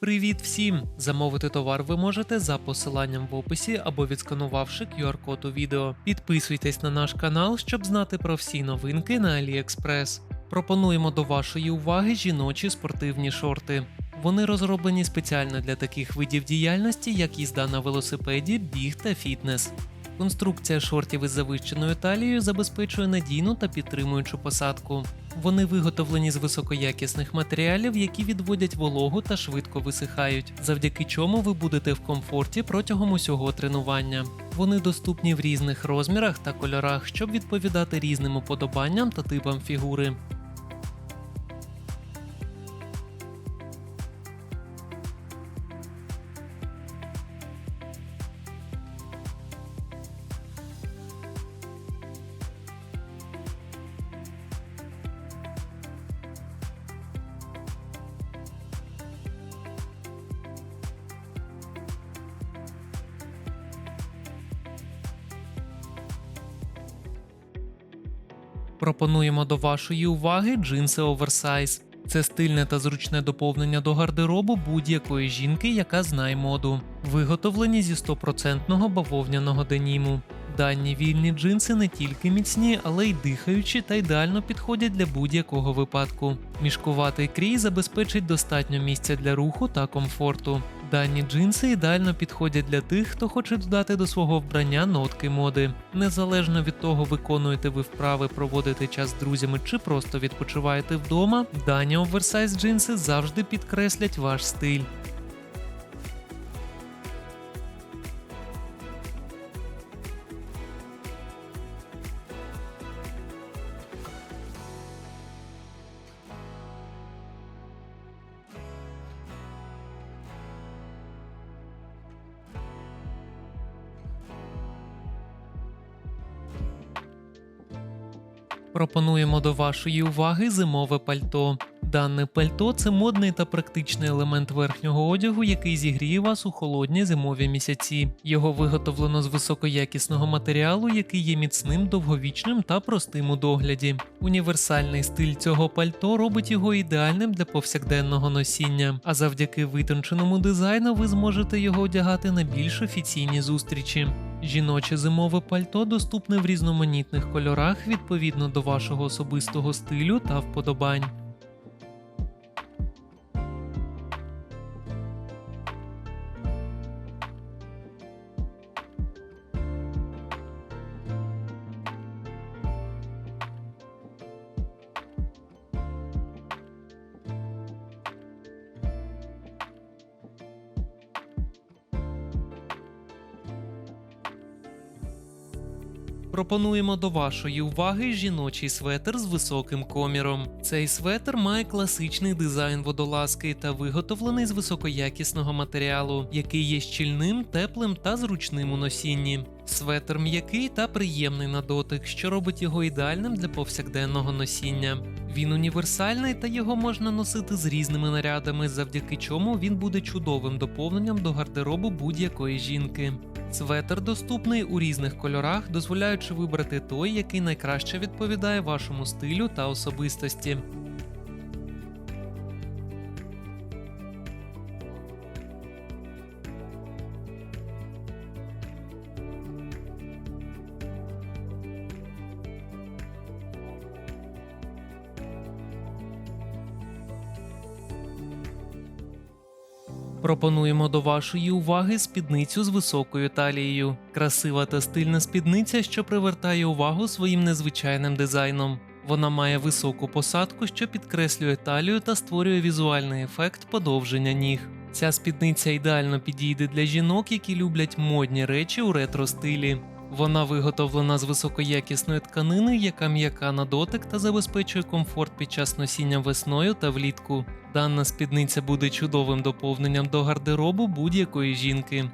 Привіт всім! Замовити товар ви можете за посиланням в описі або відсканувавши QR-код у відео. Підписуйтесь на наш канал, щоб знати про всі новинки на AliExpress. Пропонуємо до вашої уваги жіночі спортивні шорти. Вони розроблені спеціально для таких видів діяльності, як їзда на велосипеді, біг та фітнес. Конструкція шортів із завищеною талією забезпечує надійну та підтримуючу посадку. Вони виготовлені з високоякісних матеріалів, які відводять вологу та швидко висихають, завдяки чому ви будете в комфорті протягом усього тренування. Вони доступні в різних розмірах та кольорах, щоб відповідати різним уподобанням та типам фігури. Пропонуємо до вашої уваги джинси оверсайз. Це стильне та зручне доповнення до гардеробу будь-якої жінки, яка знає моду. Виготовлені зі 100% бавовняного деніму. Дані вільні джинси не тільки міцні, але й дихаючі та ідеально підходять для будь-якого випадку. Мішкуватий крій забезпечить достатньо місця для руху та комфорту. Дані джинси ідеально підходять для тих, хто хоче додати до свого вбрання нотки моди. Незалежно від того, виконуєте ви вправи проводити час з друзями чи просто відпочиваєте вдома, дані оверсайз джинси завжди підкреслять ваш стиль. Пропонуємо до вашої уваги зимове пальто. Дане пальто це модний та практичний елемент верхнього одягу, який зігріє вас у холодні зимові місяці. Його виготовлено з високоякісного матеріалу, який є міцним, довговічним та простим у догляді. Універсальний стиль цього пальто робить його ідеальним для повсякденного носіння, а завдяки витонченому дизайну ви зможете його одягати на більш офіційні зустрічі. Жіноче зимове пальто доступне в різноманітних кольорах відповідно до вашого особистого стилю та вподобань. Пропонуємо до вашої уваги жіночий светр з високим коміром. Цей светр має класичний дизайн водолазки та виготовлений з високоякісного матеріалу, який є щільним, теплим та зручним у носінні. Светр м'який та приємний на дотик, що робить його ідеальним для повсякденного носіння. Він універсальний та його можна носити з різними нарядами, завдяки чому він буде чудовим доповненням до гардеробу будь-якої жінки. Светр доступний у різних кольорах, дозволяючи вибрати той, який найкраще відповідає вашому стилю та особистості. Пропонуємо до вашої уваги спідницю з високою талією. Красива та стильна спідниця, що привертає увагу своїм незвичайним дизайном. Вона має високу посадку, що підкреслює талію та створює візуальний ефект подовження ніг. Ця спідниця ідеально підійде для жінок, які люблять модні речі у ретро стилі. Вона виготовлена з високоякісної тканини, яка м'яка на дотик та забезпечує комфорт під час носіння весною та влітку. Дана спідниця буде чудовим доповненням до гардеробу будь-якої жінки.